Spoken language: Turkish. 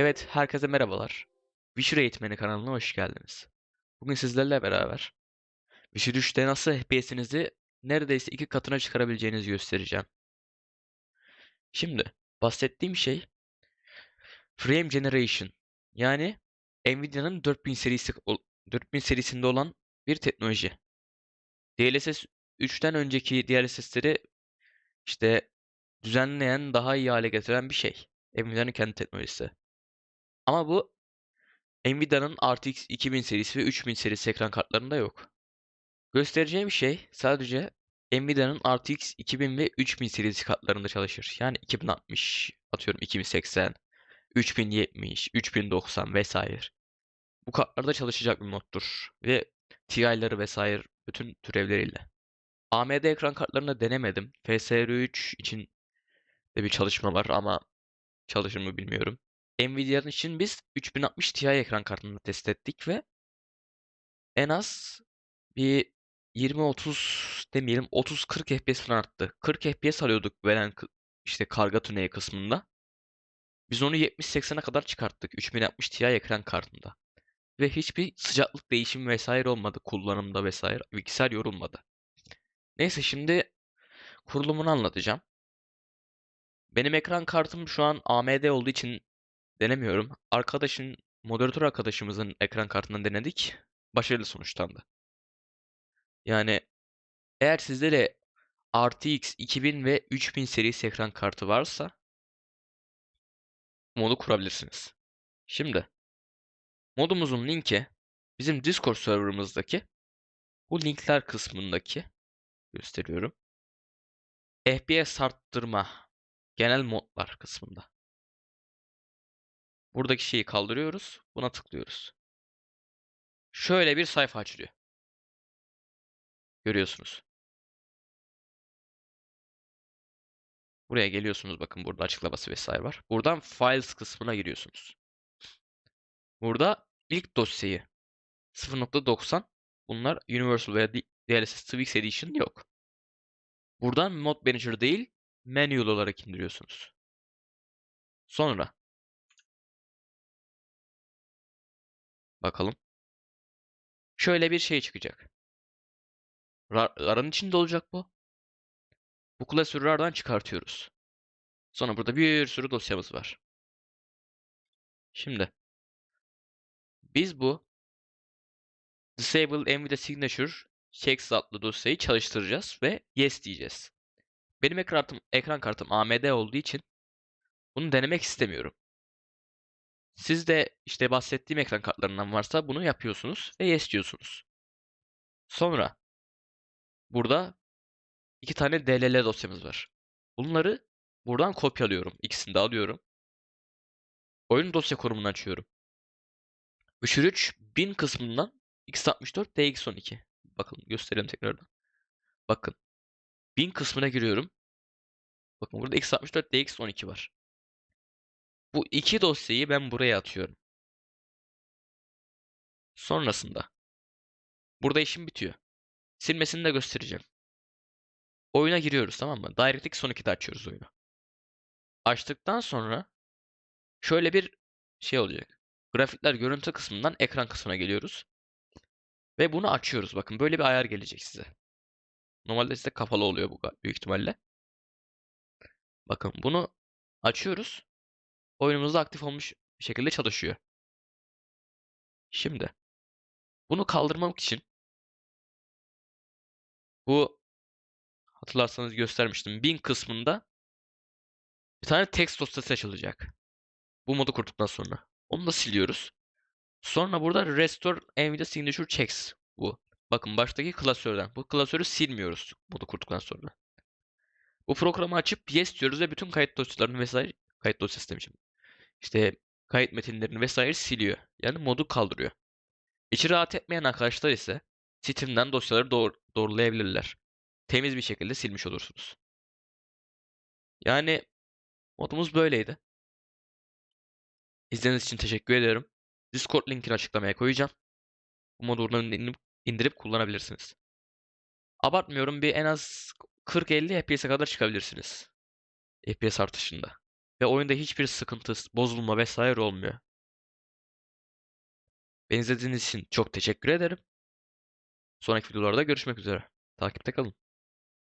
Evet, herkese merhabalar. Witcher Eğitmeni kanalına hoş geldiniz. Bugün sizlerle beraber Witcher 3'te nasıl FPS'inizi neredeyse iki katına çıkarabileceğinizi göstereceğim. Şimdi bahsettiğim şey Frame Generation yani Nvidia'nın 4000 serisi 4000 serisinde olan bir teknoloji. DLSS 3'ten önceki DLSS'leri işte düzenleyen, daha iyi hale getiren bir şey. Nvidia'nın kendi teknolojisi. Ama bu Nvidia'nın RTX 2000 serisi ve 3000 serisi ekran kartlarında yok. Göstereceğim şey sadece Nvidia'nın RTX 2000 ve 3000 serisi kartlarında çalışır. Yani 2060, atıyorum 2080, 3070, 3090 vesaire. Bu kartlarda çalışacak bir moddur ve TI'ları vesaire bütün türevleriyle. AMD ekran kartlarını denemedim. FSR3 için de bir çalışma var ama çalışır mı bilmiyorum. Nvidia'nın için biz 3060 Ti ekran kartını test ettik ve en az bir 20-30 demeyelim 30-40 FPS falan arttı. 40 FPS alıyorduk veren işte karga tüneyi kısmında. Biz onu 70-80'e kadar çıkarttık 3060 Ti ekran kartında. Ve hiçbir sıcaklık değişimi vesaire olmadı kullanımda vesaire. Bilgisayar yorulmadı. Neyse şimdi kurulumunu anlatacağım. Benim ekran kartım şu an AMD olduğu için denemiyorum. Arkadaşın, moderatör arkadaşımızın ekran kartından denedik. Başarılı sonuçlandı. Yani eğer sizde de RTX 2000 ve 3000 serisi ekran kartı varsa modu kurabilirsiniz. Şimdi modumuzun linki bizim Discord serverımızdaki bu linkler kısmındaki gösteriyorum. FPS arttırma genel modlar kısmında. Buradaki şeyi kaldırıyoruz. Buna tıklıyoruz. Şöyle bir sayfa açılıyor. Görüyorsunuz. Buraya geliyorsunuz. Bakın burada açıklaması vesaire var. Buradan Files kısmına giriyorsunuz. Burada ilk dosyayı 0.90 bunlar Universal veya DLSS Twix Edition yok. Buradan Mod Manager değil Manual olarak indiriyorsunuz. Sonra Bakalım. Şöyle bir şey çıkacak. RAR'ın içinde olacak bu. Bu klasörü RAR'dan çıkartıyoruz. Sonra burada bir sürü dosyamız var. Şimdi biz bu Disable Nvidia Signature Checks adlı dosyayı çalıştıracağız ve Yes diyeceğiz. Benim ekran kartım, ekran kartım AMD olduğu için bunu denemek istemiyorum. Siz de işte bahsettiğim ekran kartlarından varsa bunu yapıyorsunuz ve yes diyorsunuz. Sonra burada iki tane DLL dosyamız var. Bunları buradan kopyalıyorum. İkisini de alıyorum. Oyun dosya konumunu açıyorum. 3 bin kısmından x64 dx12. Bakın göstereyim tekrardan. Bakın. Bin kısmına giriyorum. Bakın burada x64 dx12 var. Bu iki dosyayı ben buraya atıyorum. Sonrasında burada işim bitiyor. Silmesini de göstereceğim. Oyuna giriyoruz tamam mı? DirectX son 2'de açıyoruz oyunu. Açtıktan sonra şöyle bir şey olacak. Grafikler görüntü kısmından ekran kısmına geliyoruz. Ve bunu açıyoruz. Bakın böyle bir ayar gelecek size. Normalde size kapalı oluyor bu büyük ihtimalle. Bakın bunu açıyoruz oyunumuzda aktif olmuş bir şekilde çalışıyor. Şimdi bunu kaldırmak için bu hatırlarsanız göstermiştim. Bin kısmında bir tane text dosyası açılacak. Bu modu kurduktan sonra. Onu da siliyoruz. Sonra burada Restore Nvidia Signature Checks bu. Bakın baştaki klasörden. Bu klasörü silmiyoruz modu kurduktan sonra. Bu programı açıp yes diyoruz ve bütün kayıt dosyalarını vesaire kayıt dosyası demişim işte kayıt metinlerini vesaire siliyor. Yani modu kaldırıyor. İçi rahat etmeyen arkadaşlar ise Steam'den dosyaları doğru, doğrulayabilirler. Temiz bir şekilde silmiş olursunuz. Yani modumuz böyleydi. İzlediğiniz için teşekkür ediyorum. Discord linkini açıklamaya koyacağım. Bu modu oradan indirip, indirip kullanabilirsiniz. Abartmıyorum bir en az 40-50 FPS'e kadar çıkabilirsiniz. FPS artışında. Ve oyunda hiçbir sıkıntı, bozulma vesaire olmuyor. Beni izlediğiniz için çok teşekkür ederim. Sonraki videolarda görüşmek üzere. Takipte kalın.